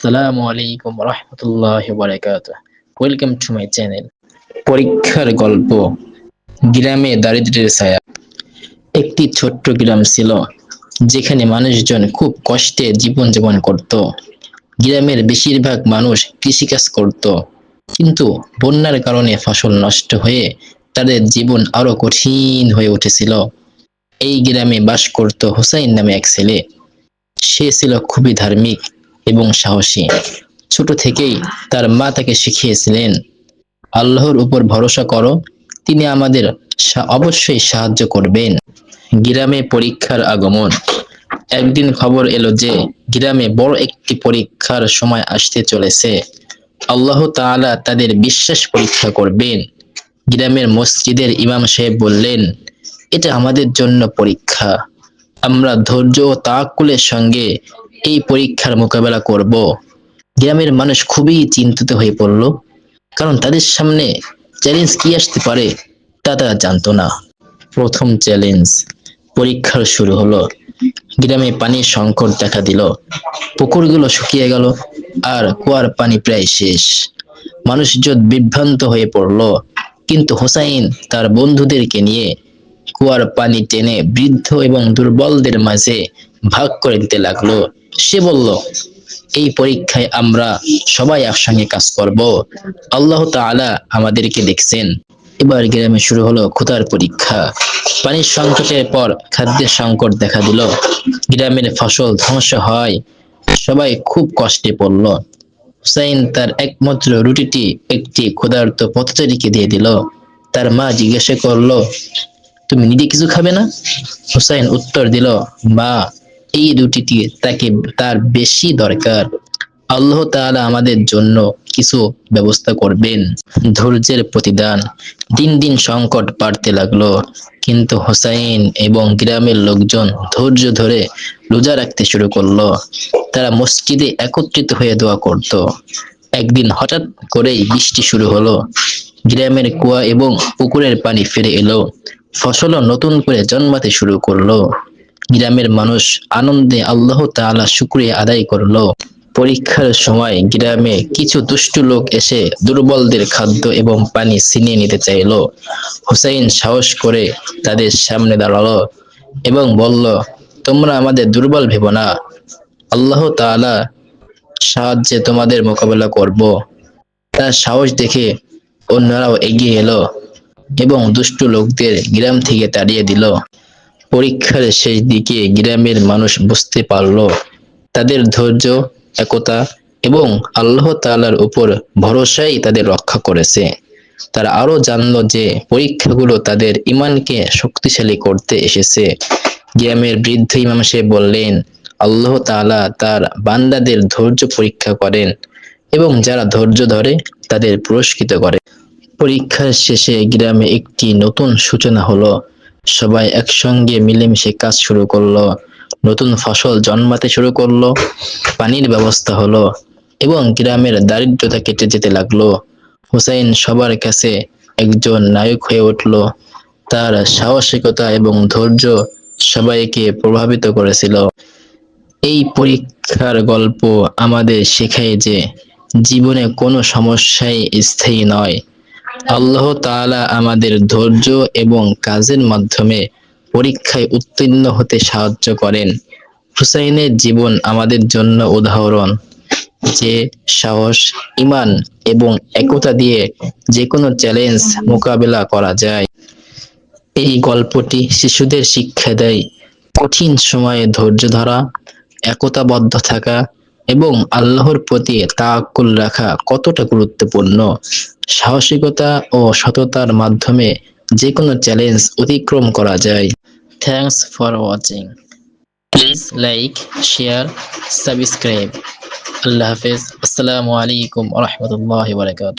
আসসালামু আলাইকুম রহমতুল্লাহ ওয়েলকাম টু মাই চ্যানেল পরীক্ষার গল্প, গ্রামে দারিদ্র্যের ছায়া। একটি ছোট্ট গ্রাম ছিল, যেখানে মানুষজন খুব কষ্টে জীবনযাপন করত। গ্রামের বেশিরভাগ মানুষ কৃষিকাজ করত। কিন্তু বন্যার কারণে ফসল নষ্ট হয়ে তাদের জীবন আরও কঠিন হয়ে উঠেছিল। এই গ্রামে বাস করত হুসাইন নামে এক ছেলে। সে ছিল খুবই ধার্মিক। এবং সাহসী। ছোট থেকেই তার মা তাকে শিখিয়েছিলেন, আল্লাহর উপর ভরসা করো, তিনি আমাদের অবশ্যই সাহায্য করবেন। গ্রামে পরীক্ষার আগমন। একদিন খবর এলো যে গ্রামে বড় একটি পরীক্ষার সময় আসতে চলেছে। আল্লাহ তাআলা তাদের বিশ্বাস পরীক্ষা করবেন। গ্রামের মসজিদের ইমাম সাহেব বললেন, এটা আমাদের জন্য পরীক্ষা। আমরা ধৈর্য ও তাকুলের সঙ্গে এই পরীক্ষার মোকাবেলা করব। গ্রামের মানুষ খুবই চিন্তিত হয়ে পড়ল, কারণ তাদের সামনে চ্যালেঞ্জ কি আসতে পারে তা তারা জানতো না। প্রথম চ্যালেঞ্জ পরীক্ষার শুরু হলো। গ্রামে পানির সংকট দেখা দিল। পুকুরগুলো শুকিয়ে গেল আর কুয়ার পানি প্রায় শেষ। মানুষ মানুষজন বিভ্রান্ত হয়ে পড়ল, কিন্তু হোসাইন তার বন্ধুদেরকে নিয়ে কুয়ার পানি টেনে বৃদ্ধ এবং দুর্বলদের মাঝে ভাগ করে দিতে লাগল। সে বলল, এই পরীক্ষায় আমরা সবাই একসঙ্গে কাজ করব। আল্লাহ তাআলা আমাদেরকে দেখছেন। এবার গ্রামে শুরু হলো ক্ষুধার পরীক্ষা। পানির সংকটের পর খাদ্যের সংকট দেখা দিল। গ্রামের ফসল ধ্বংস হয়। সবাই খুব কষ্টে পড়ল। হুসাইন তার একমাত্র রুটিটি একটি ক্ষুধার্ত পথচারীকে দিয়ে দিল। তার মা জিজ্ঞাসা করল, তুমি নিজে কিছু খাবে না? হুসাইন উত্তর দিল, মা এই রুটিটি তাকে তার বেশি দরকার। আল্লাহ তাআলা আমাদের জন্য কিছু ব্যবস্থা করবেন। ধৈর্যের প্রতিদান। দিন দিন সংকট বাড়তে লাগল। কিন্তু হোসাইন এবং গ্রামের লোকজন ধৈর্য ধরে রোজা রাখতে শুরু করল। তারা মসজিদে একত্রিত হয়ে দোয়া করত। একদিন হঠাৎ করেই বৃষ্টি শুরু হলো। গ্রামের কুয়া এবং পুকুরের পানি ফিরে এলো। ফসলও নতুন করে জন্মাতে শুরু করল। গ্রামের মানুষ আনন্দে আল্লাহ তাআলা শুকরিয়া আদায় করল। পরীক্ষার সময় গ্রামে কিছু দুষ্টু লোক এসে দুর্বলদের খাদ্য এবং পানি ছিনিয়ে নিতে চাইলো। হুসাইন সাহস করে তাদের সামনে দাঁড়াল এবং বলল, তোমরা আমাদের দুর্বল ভেবো না। আল্লাহ তাআলা সাহায্যে তোমাদের মোকাবেলা করব। তার সাহস দেখে অন্যরাও এগিয়ে এলো এবং দুষ্টু লোকদের গ্রাম থেকে তাড়িয়ে দিল। পরীক্ষার শেষ দিকে গ্রামের মানুষ বুঝতে পারল তাদের ধৈর্য, একতা এবং আল্লাহ তাআলার উপর ভরসাই তাদের রক্ষা করেছে। তারা আরও জানলো যে পরীক্ষাগুলো তাদের ইমানকে শক্তিশালী করতে এসেছে। গ্রামের বৃদ্ধ ইমাম সাহেব বললেন, আল্লাহ তালা তার বান্দাদের ধৈর্য পরীক্ষা করেন এবং যারা ধৈর্য ধরে তাদের পুরস্কৃত করে। পরীক্ষার শেষে গ্রামে একটি নতুন সূচনা হলো। সবাই একসঙ্গে মিলেমিশে কাজ শুরু করল, নতুন ফসল জন্মাতে শুরু করল, পানির ব্যবস্থা হলো এবং গ্রামের দারিদ্রতা কেটে যেতে লাগল। হুসাইন সবার কাছে একজন নায়ক হয়ে উঠল। তার সাহসিকতা এবং ধৈর্য সবাইকে প্রভাবিত করেছিল। এই পরীক্ষার গল্প আমাদের শেখায় যে জীবনে কোনো সমস্যাই স্থায়ী নয়। আল্লাহ তাআলা আমাদের ধৈর্য এবং কাজের মাধ্যমে পরীক্ষায় উত্তীর্ণ হতে সাহায্য করেন। হুসাইনের জীবন আমাদের জন্য উদাহরণ। যে সাহস ইমান এবং একতা দিয়ে যে কোনো চ্যালেঞ্জ মোকাবেলা করা যায়। এই গল্পটি শিশুদের শিক্ষা দেয় কঠিন সময়ে ধৈর্য ধরা, একতাবদ্ধ থাকা এবং আল্লাহর প্রতি তাকুল রাখা কতটা গুরুত্বপূর্ণ? সাহসিকতা ও সততার মাধ্যমে যে কোনো চ্যালেঞ্জ অতিক্রম করা যায়। Thanks for watching please like share subscribe আল্লাহ হাফেজ। আসসালামু আলাইকুম রহমতুল্লাহ বারকাত